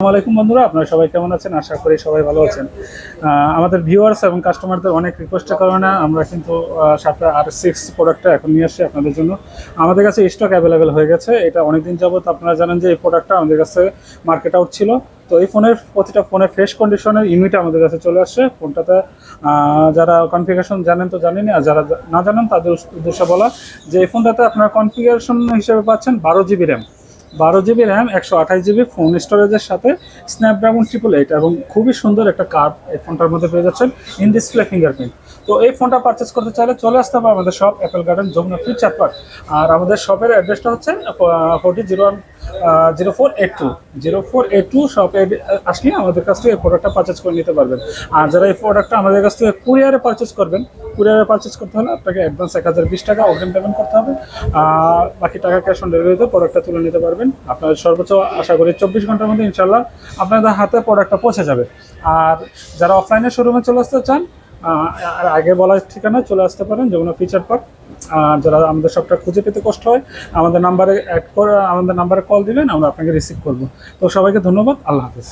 আলাইকুম বন্ধুরা, আপনারা সবাই কেমন আছেন? আশা করি সবাই ভালো আছেন। আমাদের ভিউয়ার্স এবং কাস্টমারদের অনেক রিকোয়েস্টের কারণে আমরা কিন্তু সাতটা আর সিক্স প্রোডাক্টটা এখন নিয়ে আসছি আপনাদের জন্য। আমাদের কাছে স্টক অ্যাভেলেবেল হয়ে গেছে। এটা অনেকদিন যাবত আপনারা জানেন যে এই প্রোডাক্টটা আমাদের কাছে মার্কেট আউট ছিল। তো এই ফোনের প্রতিটা ফোনের ফ্রেশ কন্ডিশনের ইউনিট আমাদের কাছে চলে আসছে। ফোনটাতে যারা কনফিগারেশন জানেন তো জানেনই, আর যারা না জানেন তাদের উদ্দেশ্যে বলা যে এই ফোনটাতে আপনারা কনফিগারেশন হিসেবে পাচ্ছেন বারো জিবি র্যাম বারো জিবি র্যাম, একশো আঠাশ জিবি ফোন স্টোরেজের সাথে স্ন্যাপড্রাগন ট্রিপল এইট এবং খুবই সুন্দর একটা কার্ড এই ফোনটার মধ্যে পেয়ে যাচ্ছেন ইন ডিসপ্লে ফিঙ্গারপ্রিন্ট তো এই ফোনটা পারচেস করতে চাইলে চলে আসতে হবে আমাদের shop Apple Garden Jamuna Future Park আর আমাদের শপের অ্যাড্রেসটা হচ্ছে forty zero zero four eight two zero four eight two শপে আসলে আমাদের কাছ থেকে প্রোডাক্টটা পারচেস করে নিতে পারবেন। আর যারা এই প্রোডাক্টটা আমাদের কাছ থেকে কুরিয়ারে পারচেস করবেন কুরিয়ারে পারচেস করতে হলে আপনাকে অ্যাডভান্স এক হাজার বিশ টাকা অগ্রিম পেমেন্ট করতে হবে। বাকি টাকা ক্যাশ অন ডেলিভারিতে প্রোডাক্টটা তুলে নিতে পারবেন। আপনার সর্বোচ্চ আশা করি চব্বিশ ঘণ্টার মধ্যে ইনশাল্লাহ আপনাদের হাতে প্রোডাক্টটা পৌঁছে যাবে। আর যারা অফলাইনে শোরুমে চলে আসতে চান আর আগে বলা ঠিকানায় চলে আসতে পারেন যেমন ফিচার পার্ক আর যারা আমাদের সবটা খুঁজে পেতে কষ্ট হয়, আমাদের নাম্বারে অ্যাড করে, আমাদের নাম্বারে কল দিবেন, আমরা আপনাকে রিসিভ করব। তো সবাইকে ধন্যবাদ, আল্লাহ হাফিজ।